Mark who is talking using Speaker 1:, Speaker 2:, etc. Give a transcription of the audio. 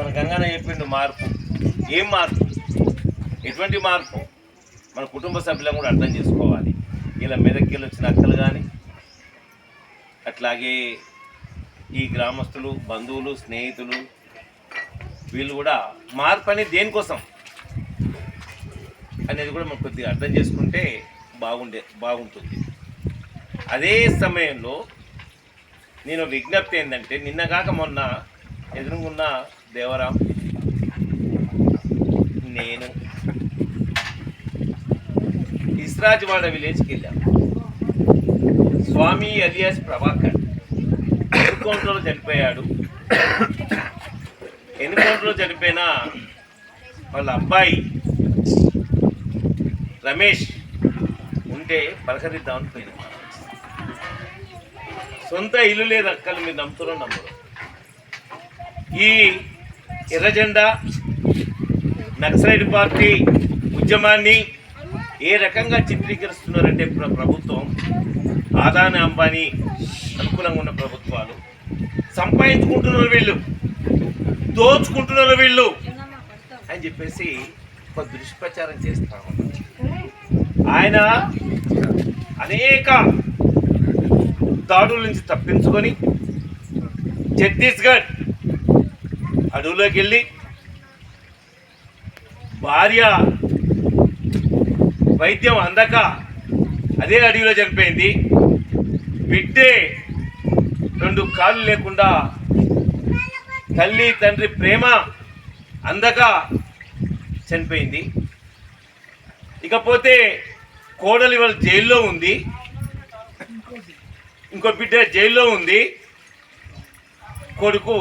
Speaker 1: మన గంగాన చెప్పిండు మార్పు. ఏం మార్పు? ఎటువంటి మార్పు? మన కుటుంబ సభ్యులను కూడా అర్థం చేసుకోవాలి. ఇలా మెదక్కి వచ్చిన అక్కలు కానీ అట్లాగే ఈ గ్రామస్తులు బంధువులు స్నేహితులు వీళ్ళు కూడా మార్పు అనేది దేనికోసం? అనేది కూడా మనం కొద్దిగా అర్థం చేసుకుంటే బాగుండే బాగుంటుంది. అదే సమయంలో నేను విజ్ఞప్తి ఏంటంటే నిన్నగాక మొన్న ఎదురుగున్న దేవరాం నేను ఇస్రాజ్వాడ విలేజ్కి వెళ్ళాం. స్వామి అలియాస్ ప్రభాకర్ ఎన్కౌంటర్లో చనిపోయాడు. ఎన్కౌంటర్లో చనిపోయిన వాళ్ళ అబ్బాయి రమేష్ ఉంటే పలకరిద్దామని పోయింది సొంత ఇల్లు లేదు అక్కలు మీరు నమ్ముతున్నాం నమ్మరు. ఈ ఎర్రజెండా నక్సలైట్ పార్టీ ఉద్యమాన్ని ఏ రకంగా చిత్రీకరిస్తున్నారంటే ప్ర- ప్రభుత్వం ఆదాని అంబానీ అనుకూలంగా ఉన్న ప్రభుత్వాలు. సంపాదించుకుంటున్నారు వీళ్ళు. దోచుకుంటున్నారు వీళ్ళు. అని చెప్పేసి ఒక దుష్ప్రచారం చేస్తా ఆయన అనేక దాడుల నుంచి తప్పించుకొని ఛత్తీస్గఢ్ అడవులోకి వెళ్ళి భార్య వైద్యం అందక అదే అడవిలో చనిపోయింది. బిడ్డే రెండు కాళ్ళు లేకుండా తల్లి తండ్రి ప్రేమ అందక చనిపోయింది. ఇకపోతే కోడలు ఇవాళ జైల్లో ఉంది. ఇంకో బిడ్డ జైల్లో ఉంది. కొడుకు